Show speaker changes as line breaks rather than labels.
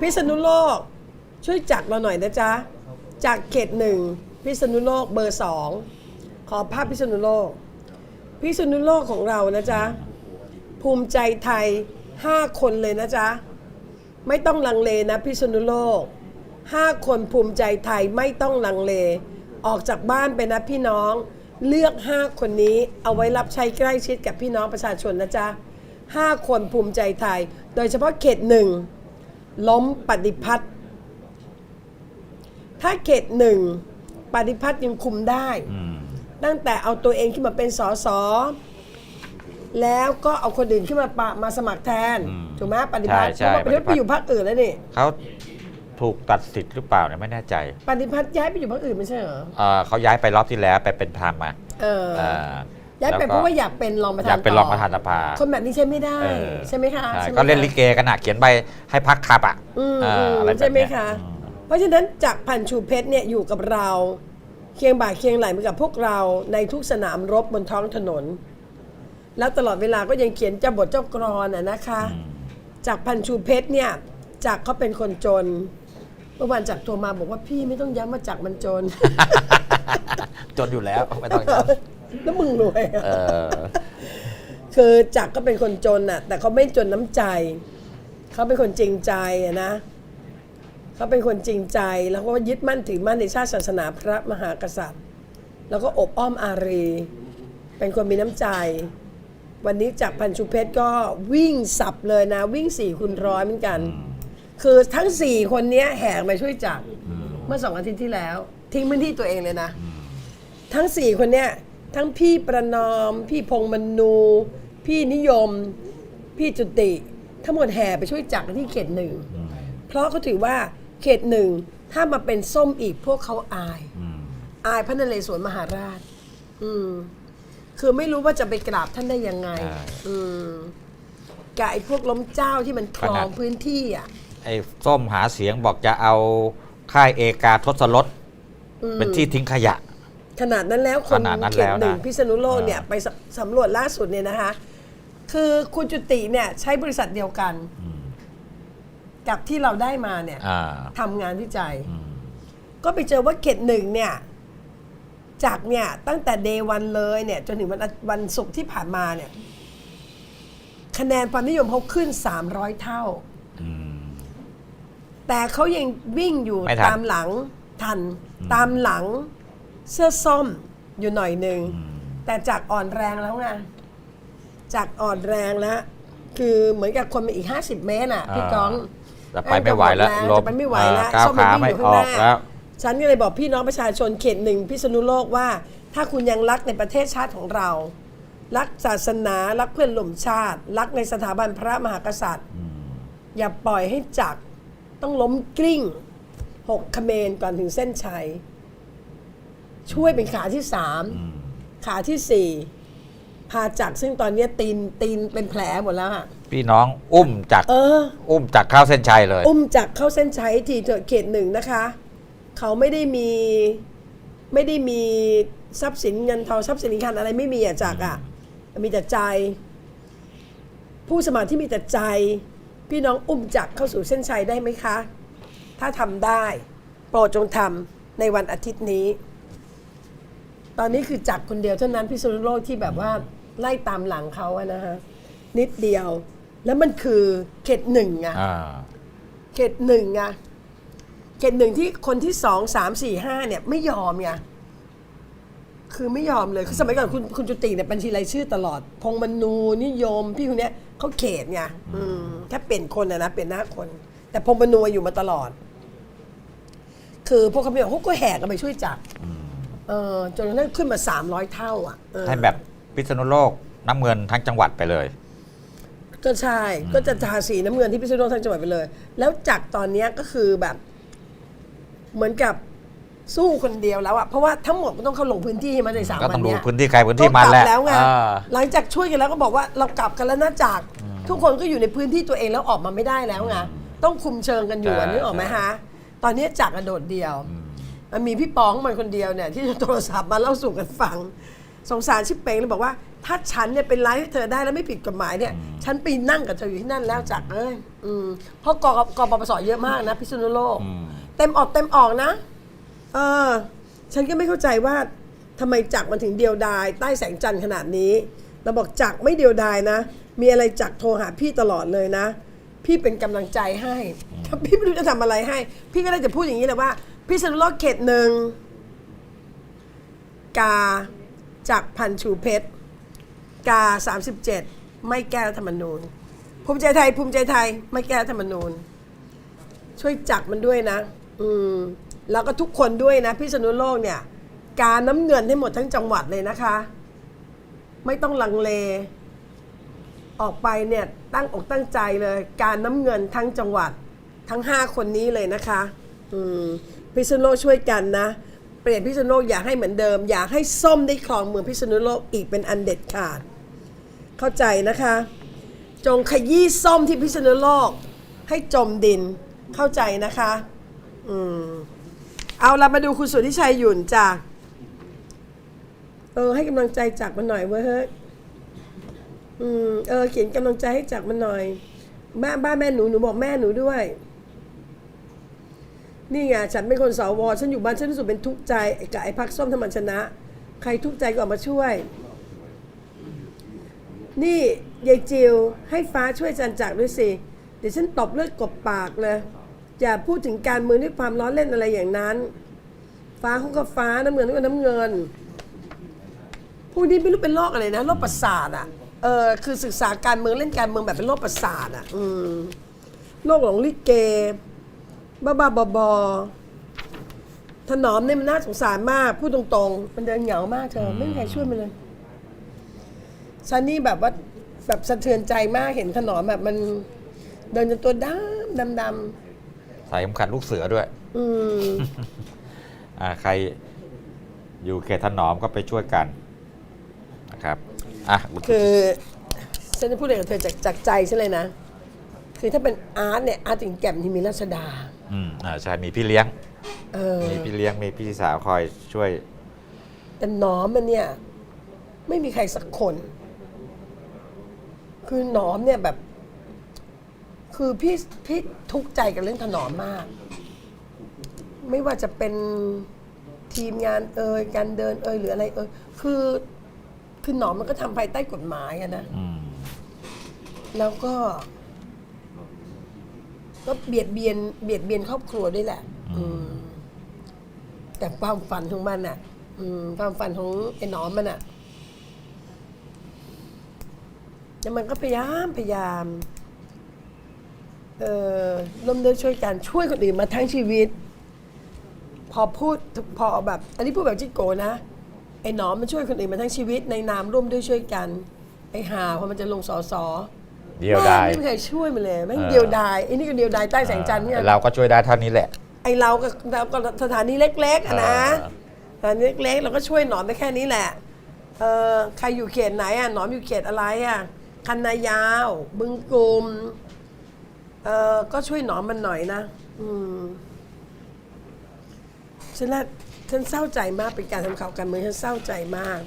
พิษณุโลก ช่วยจัดเราหน่อยนะจ๊ะจากเขตหนึ่งพิษณุโลกเบอร์สองขอภาพพิษณุโลก พิษณุโลกของเรานะจ๊ะภูมิใจไทย5คนเลยนะจ๊ะไม่ต้องลังเลนะพิษณุโลก5คนภูมิใจไทยไม่ต้องลังเล ออกจากบ้านไปนะพี่น้อง เลือก5คนนี้เอาไว้รับใช้ใกล้ชิดกับพี่น้องประชาชนนะจ๊ะ5คนภูมิใจไทย โดยเฉพาะเขตหนึ่ง ล้มปฏิพัฒน์ถ้าเขตหนึ่งปฏิพัฒน์ยังคุมได้
อืม
ตั้งแต่เอาตัวเองขึ้นมาเป็นสสแล้วก็เอาคนอื่นขึ้นมาปะมาสมัครแทน
อืม
ถูกไหมปฏิพัฒน์
ใช่
เพราะว่าปฏิพัฒน์
ปฏิพัฒน์
ไปอยู่พรรคอื่นแล้วนี่
เขาถูกตัดสิทธิ์หรือเปล่าเนี่ยไม่แน่ใจ
ปฏิพัฒน์ย้ายไปอยู่พรรคอื่นไม่ใช่เหรอ
เอ่อเขาย้ายไปรอบที่แล้วไปเป็นประธานมา
เออ
เอ่อ
ย้ายไป
แล้วก็
เพราะว่าอยากเป็นรองประธาน
อยากเป็นรองประธานสภา
คนแบบนี้ใช่ไม่ได้
เออ
ใช่ไหมคะ
ใช่
ใช่ไหม
ก็เล่น
คะ
ลิเกกันอะเขียนใบให้พักขับอะ
อืม
เออ
อืม
อะไรแบบ
ใช่ไหม
เนี้ย
คะ
อืม
เพราะฉะนั้นจากพันชูเพชรเนี่ยอยู่กับเราเคียงบ่าเคียงไหลมากับพวกเราในทุกสนามรบบนท้องถนน แล้วตลอดเวลาก็ยังเขียนเจ้าบทเจ้ากรอนอะนะคะ จากพันชูเพชรเนี่ยจากเขาเป็นคนจนเมื่อวานจากโทรมาบอกว่าพี่ไม่ต้องย้ำว่าจากมันจน
จนอยู่แล้วไม่ต้องย้
แล้วมึงรวยอะำ
เออ
คือจักรก็เป็นคนจนน่ะ แต่เขาไม่จนน้ำใจ เขาเป็นคนจริงใจอะนะ เขาเป็นคนจริงใจแล้วก็ยึดมั่นถือมั่นในชาติศาสนาพระมหากษัตริย์ แล้วก็อบอ้อมอารี เป็นคนมีน้ำใจ วันนี้จากรพันชุเพชรก็วิ่งสับเลยนะ วิ่งสี่คูณร้อยเหมือนกัน คือทั้งสี่คนเนี้ยแหกมาช่วยจักรเมื่อสองอาทิตย์ที่แล้ว ทิ้งพื้นที่ตัวเองเลยนะ ทั้งสี่คนเนี้ย ทั้งพี่ประนอม พี่พงษ์มนู พี่นิยม พี่จุติ ทั้งหมดแห่ไปช่วยจักรที่เขตหนึ่ง เพราะเขาถือว่าเขตหนึ่งถ้ามาเป็นส้มอีกพวกเขาอาย
อืม
อายพระนเรศวรมหาราช อืม คือไม่รู้ว่าจะไปกราบท่านได้ยังไง
ใช่
อืมกับไอ้พวกล้มเจ้าที่มันครอ
ขนาด
งพื้นที่อะ
ไอ้ส้มหาเสียงบอกจะเอาค่ายเอกาทศรถ
อืม
เป็นที่ทิ้งขยะ
ขนาดนั้นแล้วคน
ขนาดนั้น
เข
แล้
ต
วนะ
หนึ่งพิษณุโลกเนี่ย
อ่า
ไปสสำรวจล่าสุดเนี่ยนะคะ คือคุณจุติเนี่ยใช้บริษัทเดียวกันกับที่เราได้มาเนี่ย
อ่า
ทำงานวิจัย
อืม
ก็ไปเจอว่าเขตหนึ่งเนี่ยจากเนี่ยตั้งแต่เดวันเลยเนี่ยจนถึงวันอาวันศุกร์ที่ผ่านมาเนี่ยคะแนนความนิยมเขาขึ้น 300 เท่า
อืม
แต่เขายังวิ่งอยู่
ไม่ทัน
ตามหลังทัน ตามหลัง เสื้อส้มอยู่หน่อยหนึ่ง แต่จากอ่อนแรงแล้วไงจากอ่อนแรงแล้วคือเหมือนกับคนมาอีก 50 เมตรอะพี่ก้อง
จะไปไม่ไหวแล้ว
จะ
ล
ไปไม่ไหวแล้ว
ก้าว
ส้ม
ขา
วิ่ง
ไม่
ยู่
อ
ข้าง
อก
หน้า
แล้ว
ฉันก็เลยบอกพี่น้องประชาชนเขตหนึ่งพิษณุโลกว่า ถ้าคุณยังรักในประเทศชาติของเรา รักศาสนารักเพื่อนหล่มชาติ รักในสถาบันพระมหากษัตริย์ อย่าปล่อยให้จักรต้องล้มกลิ้งหกเขมรก่อนถึงเส้นชัย ช่วยเป็นขาที่สามขาที่สี่พาจักรซึ่งตอนนี้ตีนตีนเป็นแผลหมดแล้วอะ
พี่น้องอุ้มจาก
เออ
อุ้มจากเข้าเส้นชัยเลย
อุ้มจักรเข้าเส้นชัยทีเถอะเขตหนึ่งนะคะ เขาไม่ได้มีไม่ได้มีทรัพย์สินเงินทองทรัพย์สินคันอะไรไม่มีอะจักรอะมีแต่ใจ ผู้สมัครที่มีแต่ใจ พี่น้องอุ้มจักรเข้าสู่เส้นชัยได้ไหมคะ ถ้าทำได้ โปรดจงทำในวันอาทิตย์นี้ ตอนนี้คือจักรคนเดียวเท่านั้นพิษณุโลกที่แบบว่าไล่ตามหลังเขาอะนะฮะนิดเดียว แล้วมันคือเขตหนึ่งอะ
อ่า
เขตหนึ่งอะเขตหนึ่งที่คนที่สองสามสี่ห้าเนี่ยไม่ยอมไงคือไม่ยอมเลยคือสมัยก่อนคุณคุณจุติเนี่ยบัญชีรายชื่อตลอด พงษ์มนูนิยม พี่คนเนี้ยเขาเขตไงอืมแค่เปลี่ยนคนนะนะเปลี่ยนหน้าคน แต่พงษ์มนูอยู่มาตลอด คือพวกเขาไม่ยอมเขาก็แหกกันไปช่วยจับ เออจนกระทั่งขึ้นมาสามร้อยเท่าอะเออ
ให้แบบพิษณุโลกน้ำเงินทั้งจังหวัดไปเลย
ก็ใช่ก็จะทาสีน้ำเงินที่พิษณุโลกทั้งจังหวัดไปเลย แล้วจากตอนเนี้ยก็คือแบบ เหมือนกับสู้คนเดียวแล้วอะเพราะว่าทั้งหมดมันต้องเข้าลงพื้นที่มาในสาม
ก็
วั
ต้อนงดู
เนี้ย
พื้นที่ใครพื้นที่มัน
ก็ก
แห
ลั
ละ
แล้วไง
อ่า
หลังจากช่วยกันแล้วก็บอกว่าเรากลับกันแล้วนะจาก ทุกคนก็อยู่ในพื้นที่ตัวเองแล้วออกมาไม่ได้แล้วไงต้องคุมเชิงกันอยู่อะ
ใช่
นึกออกไหม
ใช่
ฮะตอนนี้จากกระโดดเดียวมั นมีพี่ปองมันคนเดียวเนี่ยที่โทรศัพท์มาเล่าสู่กันฟัง สงสารชิปเปงเลยบอกว่า ถ้าฉันเนี่ยเป็นไลฟ์ให้เธอได้แล้วไม่ผิดกฎหมายเนี่ย ฉันไปนั่งกับเธออยู่ที่นั่นแล้วจากเอ้ยอืมเพราะกกปปสเยอะมากนะพิษณุโลก
อืม
เต็มออกเต็มออกนะ เออ ฉันก็ไม่เข้าใจว่าทำไมจักรมันถึงเดียวดาย ใต้แสงจันทร์ขนาดนี้เราบอกจักรไม่เดียวดายนะ มีอะไรจักรโทรหาพี่ตลอดเลยนะ พี่เป็นกำลังใจให้ถ้าพี่ไม่รู้จะทำอะไรให้ พี่ก็ได้จะพูดอย่างนี้แหละว่า พี่สนุโลกเขตหนึ่งกาจากพันชูเพชร กา 37 ไม่แก้รัฐธรรมนูญ ภูมิใจไทย ภูมิใจไทย ไม่แก้รัฐธรรมนูญ ช่วยจักมันด้วยนะ อืมแล้วก็ทุกคนด้วยนะพิษณุโลกเนี่ย การน้ำเงินให้หมดทั้งจังหวัดเลยนะคะ ไม่ต้องลังเล ออกไปเนี่ยตั้งอกตั้งใจเลย การน้ำเงินทั้งจังหวัดทั้งห้าคนนี้เลยนะคะ อืม พิษณุโลกช่วยกันนะ เปลี่ยนพิษณุโลกอยากให้เหมือนเดิม อยากให้ส้มได้ครองเมืองพิษณุโลกอีกเป็นอันเด็ดขาด เข้าใจนะคะ จงขยี้ส้มที่พิษณุโลกให้จมดินเข้าใจนะคะอืมเอาเรามาดูคุณสุทธิชัยหยุ่นจ้ะเออ ให้กำลังใจจักรมันหน่อยเว้ยเฮ้ยอืมเออเขียนกำลังใจให้จักรมันหน่อยแม่บ้านแม่หนูหนูบอกแม่หนูด้วย นี่ไงฉันเป็นคนสวฉันอยู่บ้านฉันรู้สึกเป็นทุกข์ใจกับไอ้พักส้มธรรมันชนะ ใครทุกข์ใจก็ออกมาช่วย นี่ยายจิวให้ฟ้าช่วยจันจักด้วยสิเดี๋ยวฉันตบเลือดกบปากเลยอย่าพูดถึงการเมืองด้วยความล้อเล่นอะไรอย่างนั้น ฟ้าเขาก็ฟ้าน้ำเงินก็น้ำเงินพวกนี้ไม่รู้เป็นโรคอะไรนะโรคประสาทอะเออคือศึกษาการเมืองเล่นการเมืองแบบเป็นโรคประสาทอะอืมโรคหลงลิเก บ้าบ้าบอบอถนอมเนี่ยมันน่าสงสารมาก พูดตรงๆ มันเดินเหงามากเธอ ไม่มีใครช่วยมันเลยซันนี่แบบว่าแบบสะเทือนใจมากเห็นถนอมแบบมัน เดินจนตัวดำดำด
ใส่เข็มขัดลูกเสือด้วยำ
อืม
อ่าใครอยู่เขตถนอมก็ไปช่วยกันนะครับอะคุณ
คือฉันจะพูดอะไรกับเธอจากจากใจฉันเลยนะ คือถ้าเป็นอาร์ตเนี่ยอาร์ตถึงแก่มที่มีรัชดา
อืมอ่าใช่มีพี่เลี้ยง
เออ
มีพี่เลี้ยงมีพี่สาวคอยช่วย
แต่หนอมมันเนี่ย ไม่มีใครสักคน คือหนอมเนี่ยแบบ คือพี่พี่ทุกข์ใจกับเรื่องถนอมมาก ไม่ว่าจะเป็นทีมงานเอ่ยการเดินเอ่ยหรืออะไรเอ่ยคือคือหนอมมันก็ทำภายใต้กฎหมายอะนะ
อืม
แล้วก็ ก็เบียดเบียนเบียดเบียนครอบครัวด้วยแหละ อืม แต่ความฝันของมันอะ อืม ความฝันของไอ้หนอมมันอะแล้วมันก็พยายามพยายาม เอ่อร่วมด้วยช่วยกันช่วยคนอื่นมาทั้งชีวิต พอพูดพอแบบ อันนี้พูดแบบจิโกนะไอ้หนอมมันช่วยคนอื่นมาทั้งชีวิต ในนามร่วมด้วยช่วยกัน ไอ้หาพอมันจะลงสอสอ
เดียวได้
แม่งไม่มีใครช่วยมันเลยแม่ง
เออ
เดียวดายไอ้นี่ก็เดียวดายใต้แสงจันทร์เนี่ย
เราก็ช่วยได้เท่านี้แหละ
ไอเราก็เราก็สถานีเล็กๆอะนะ
เออ
สถานีเล็กๆเราก็ช่วยหนอนได้แค่นี้แหละเออใครอยู่เขตไหนอะหนอนอยู่เขตอะไรอะคันนายาว บึงกลุ่มเออก็ช่วยหนอนมันหน่อยนะ อืมฉันละฉันเศร้าใจมากเป็นการทำข่าวการเมืองฉันเศร้าใจมาก